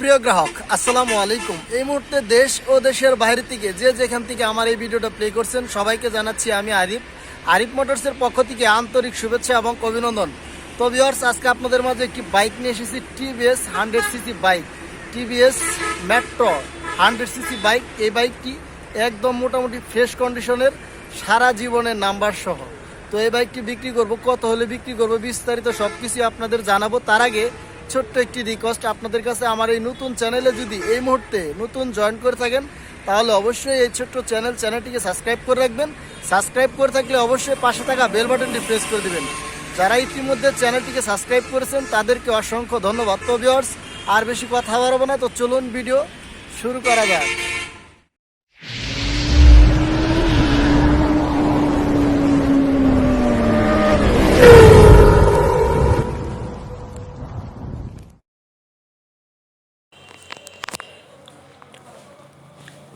প্রিয় গ্রাহক, আসসালামু আলাইকুম। এই মুহূর্তে দেশ ও দেশের বাইরে থেকে যে যেখান থেকে আমার এই ভিডিওটা প্লে করছেন, সবাইকে জানাচ্ছি আমি আরিফ। আরিফ মোটরসের পক্ষ থেকে আন্তরিক শুভেচ্ছা এবং অভিনন্দন। তো ভিওর্স আজকে আপনাদের মাঝে একটি বাইক নিয়ে এসেছি TVS hundred CC bike TVS Metro hundred CC bike এই বাইকটি একদম মোটামুটি ফ্রেশ কন্ডিশনের সারা জীবনের নাম্বার সহ। তো এই বাইকটি বিক্রি করব, কত হলে বিক্রি করব, বিস্তারিত সব কিছু আপনাদের জানাব। তার আগে ছোট্ট একটি রিকোয়েস্ট আপনাদের কাছে। আমার এই নতুন চ্যানেলে যদি এই মুহূর্তে নতুন জয়েন করে থাকেন, তাহলে অবশ্যই এই ছোট্ট চ্যানেল চ্যানেলটিকে সাবস্ক্রাইব করে রাখবেন। সাবস্ক্রাইব করে থাকলে অবশ্যই পাশে থাকা বেল বাটনটি প্রেস করে দেবেন। যারা ইতিমধ্যে চ্যানেলটিকে সাবস্ক্রাইব করেছেন, তাদেরকে অসংখ্য ধন্যবাদ। তো ভিউয়ার্স আর বেশি কথা বাড়াবো না। তো চলুন ভিডিও শুরু করা যাক।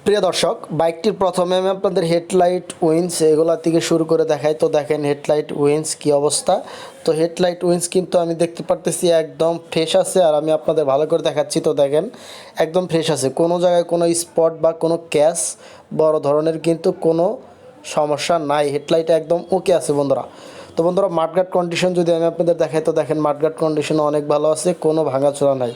প্রিয় দর্শক, বাইকটির প্রথমে আমি আপনাদের হেডলাইট উইন্স এগুলা থেকে শুরু করে দেখাই। তো দেখেন হেডলাইট উইন্স কি অবস্থা। তো হেডলাইট উইন্স কিন্তু আমি দেখতে পারতেছি একদম ফ্রেশ আছে আর আমি আপনাদের ভালো করে দেখাচ্ছি। তো দেখেন একদম ফ্রেশ আছে। কোনো জায়গায় কোনো স্পট বা কোনো ক্যাশ বড় ধরনের কিন্তু কোনো সমস্যা নাই। হেডলাইট একদম ওকে আছে বন্ধুরা। তো বন্ধুরা, মাঠঘাট কন্ডিশন যদি আমি আপনাদের দেখাই, তো দেখেন মাঠঘাট কন্ডিশন অনেক ভালো আছে, কোনো ভাঙাচোরা নাই।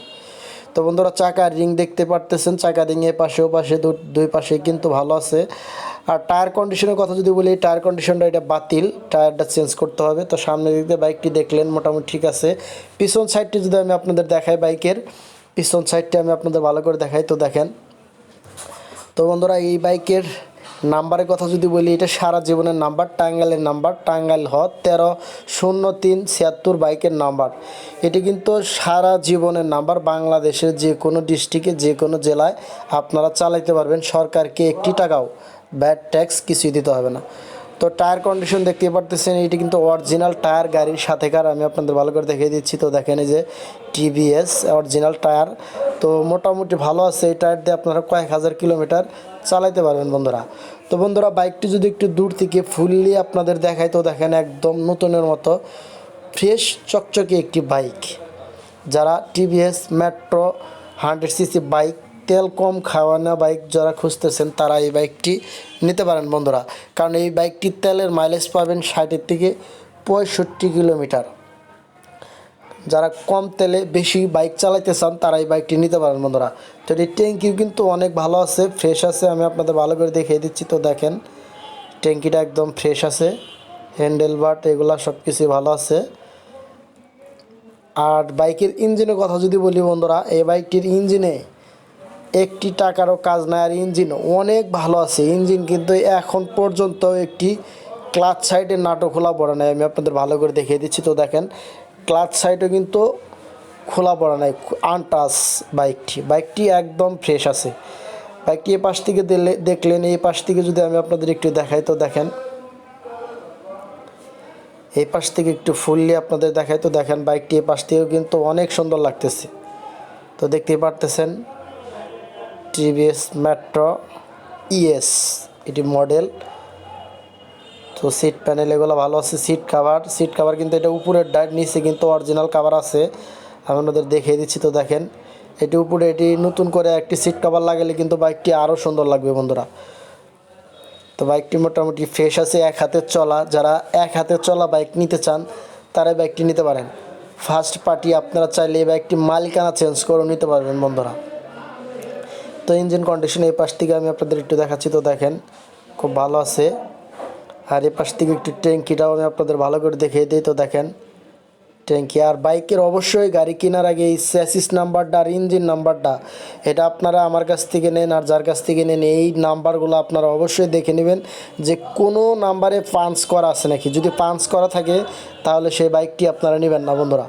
তো বন্ধুরা চাকার রিং দেখতে পারতেছেন, চাকা রিং এ পাশে ও পাশে দুই পাশে কিন্তু ভালো আছে। আর টায়ার কন্ডিশনের কথা যদি বলি টায়ার কন্ডিশনটা এটা বাতিল, টায়ারটা চেঞ্জ করতে হবে। তো সামনে দিক দিয়ে বাইকটি দেখলেন, মোটামুটি ঠিক আছে। পিছন সাইডটি যদি আমি আপনাদের দেখাই বাইকের, পিছন সাইডটি আমি আপনাদের ভালো করে দেখাই। তো দেখেন, তো বন্ধুরা এই বাইকের নাম্বারের কথা যদি বলি, এটা সারা জীবনের নাম্বার, টাঙ্গাইলের নাম্বার, টাঙ্গাইল হ তেরো, শূন্য তিন, ছিয়াত্তর বাইকের নাম্বার। এটি কিন্তু সারা জীবনের নাম্বার বাংলাদেশের যে কোনো ডিস্ট্রিক্টে, যে কোনো জেলায় আপনারা চালাইতে পারবেন। সরকারকে একটি টাকাও ব্যাড ট্যাক্স কিছুই দিতে হবে না। তো টায়ার কন্ডিশন দেখতে পারতেছেন এটি কিন্তু অরিজিনাল টায়ার গাড়ির সাথে কার, আমি আপনাদের ভালো করে দেখিয়ে দিচ্ছি। তো দেখেন এই যে টিভিএস অরিজিনাল টায়ার, তো মোটামুটি ভালো আছে, এই টায়ার দিয়ে আপনারা কয়েক হাজার কিলোমিটার চালাইতে পারবেন বন্ধুরা। তো বন্ধুরা, বাইকটি যদি একটু দূর থেকে ফুললি আপনাদের দেখায় তো দেখেন একদম নতুনের মতো, ফ্রেশ, চকচকে একটি বাইক। যারা TVS Metro hundred CC bike তেল কম খাওয়ানো বাইক যারা খুঁজতেছেন, তারা এই বাইকটি নিতে পারেন বন্ধুরা। কারণ এই বাইকটির তেলের মাইলেজ পাবেন ষাটের থেকে পঁয়ষট্টি কিলোমিটার। যারা কম তেলে বেশি বাইক চালাইতে চান, তারা এই বাইকটি নিতে পারেন বন্ধুরা। তো এটির ট্যাঙ্কিও কিন্তু অনেক ভালো আছে ফ্রেশ আছে, আমি আপনাদের ভালো করে দেখিয়ে দিচ্ছি। তো দেখেন, ট্যাঙ্কিটা একদম ফ্রেশ আছে হ্যান্ডেল বাট এগুলা সব কিছুই ভালো আছে। আর বাইকের ইঞ্জিনের কথা যদি বলি বন্ধুরা, এই বাইকটির ইঞ্জিনে একটি টাকারও কাজ নাই আর ইঞ্জিন অনেক ভালো আছে। ইঞ্জিন কিন্তু এখন পর্যন্ত একটি ক্লাচ সাইডের নাটক খোলা পড়ে নাই। আমি আপনাদের ভালো করে দেখিয়ে দিচ্ছি। তো দেখেন, ক্লাচ সাইডও কিন্তু খোলা পড়ে নাই। আনটাচ বাইকটি। বাইকটি একদম ফ্রেশ আছে। বাইকটি এ পাশ থেকে দিলে দেখলেন এই পাশ থেকে যদি আমি আপনাদের একটু দেখাই, তো দেখেন এই পাশ থেকে একটু ফুললি আপনাদের দেখাই, তো দেখেন বাইকটি এই পাশ থেকেও কিন্তু অনেক সুন্দর লাগতেছে। তো দেখতেই পারতেছেন টিভিএস মেট্রো ইএস এটি মডেল তো সিট প্যানেল এগুলো ভালো আছে সিট কাভার সিট কাভার কিন্তু এটা উপরের ডাইট নিচে কিন্তু অরিজিনাল কাভার আছে। আমি আপনাদের দেখিয়ে দিচ্ছি তো দেখেন। এটি উপরে, এটি নতুন করে একটি সিট কাভার লাগালে কিন্তু বাইকটি আরও সুন্দর লাগবে বন্ধুরা। তো বাইকটি মোটামুটি ফ্রেশ আছে, এক হাতে চলা। যারা এক হাতে চলা বাইক নিতে চান তারা বাইকটি নিতে পারেন। ফার্স্ট পার্টি আপনারা চাইলে এই বাইকটি মালিকানা চেঞ্জ করে নিতে পারবেন বন্ধুরা। তো ইঞ্জিন কন্ডিশন এই পাশ থেকে আমি আপনাদের একটু দেখাচ্ছি, তো দেখেন খুব ভালো আছে। আর এই পাশ থেকে একটু ট্যাঙ্কিটাও আমি আপনাদের ভালো করে দেখিয়ে দিই, তো দেখেন ট্যাঙ্কি। আর বাইকের অবশ্যই গাড়ি কেনার আগে এই স্যাসিস নাম্বারটা আর ইঞ্জিন নাম্বারটা এটা আপনারা আমার কাছ থেকে নেন আর যার কাছ থেকে নেন, এই নাম্বারগুলো আপনারা অবশ্যই দেখে নেবেন যে কোনো নাম্বারে পাঞ্চ করা আছে নাকি। যদি পাঞ্চ করা থাকে, তাহলে সেই বাইকটি আপনারা নেবেন না বন্ধুরা।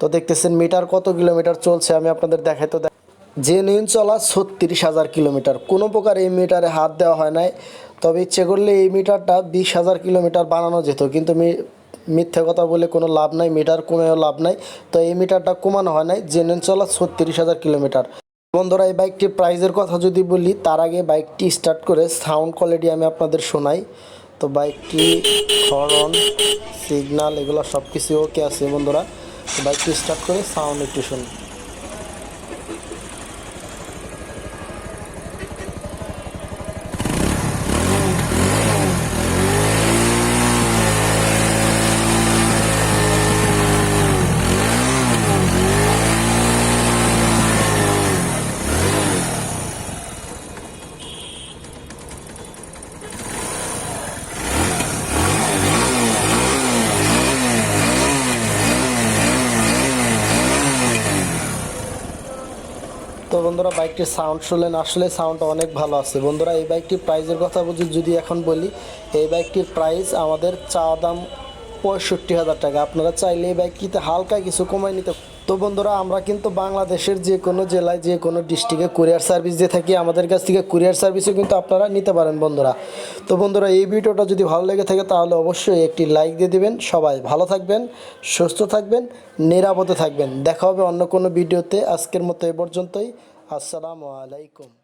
তো দেখতেছেন মিটার কত কিলোমিটার চলছে, আমি আপনাদের দেখাই, তো যে নিউন চলা ছত্রিশ হাজার কিলোমিটার। কোনো প্রকার এই মিটারে হাত দেওয়া হয় নাই। তবে ইচ্ছে করলে এই মিটারটা বিশ হাজার কিলোমিটার বানানো যেত। কিন্তু মিথ্যে কথা বলে কোনো লাভ নাই, মিটার কমেও লাভ নাই। তো এই মিটারটা কমানো হয় নাই জেনে চলা ছত্রিশ হাজার কিলোমিটার। বন্ধুরা, এই বাইকটির প্রাইজের কথা যদি বলি, তার আগে বাইকটি স্টার্ট করে সাউন্ড কোয়ালিটি আমি আপনাদের শোনাই। তো বাইকটি হর্ন সিগনাল, এগুলো সব কিছু ওকে আছে বন্ধুরা। বাইকটি স্টার্ট করে সাউন্ড একটু শুনি তো বন্ধুরা, বাইকটির সাউন্ড শুনলেন আসলে সাউন্ড অনেক ভালো আছে। বন্ধুরা, এই বাইকটির প্রাইজের কথা যদি এখন বলি, এই বাইকটির প্রাইস আমাদের চা দাম পঁয়ষট্টি হাজার টাকা। আপনারা চাইলে এই বাইকটিতে হালকা কিছু কমায় নিতে তো বন্ধুরা, আমরা কিন্তু বাংলাদেশের যে কোনো জেলায়, যে কোনো ডিস্ট্রিক্টে কুরিয়ার সার্ভিস দিয়ে থাকি। আমাদের কাছ থেকে কুরিয়ার সার্ভিসও কিন্তু আপনারা নিতে পারেন বন্ধুরা। তো বন্ধুরা, এই ভিডিওটা যদি ভালো লেগে থাকে, তাহলে অবশ্যই একটি লাইক দিয়ে দিবেন। সবাই ভালো থাকবেন, সুস্থ থাকবেন, নিরাপদে থাকবেন। দেখা হবে অন্য কোনো ভিডিওতে। আজকের মতো এ পর্যন্তই। আসসালামু আলাইকুম।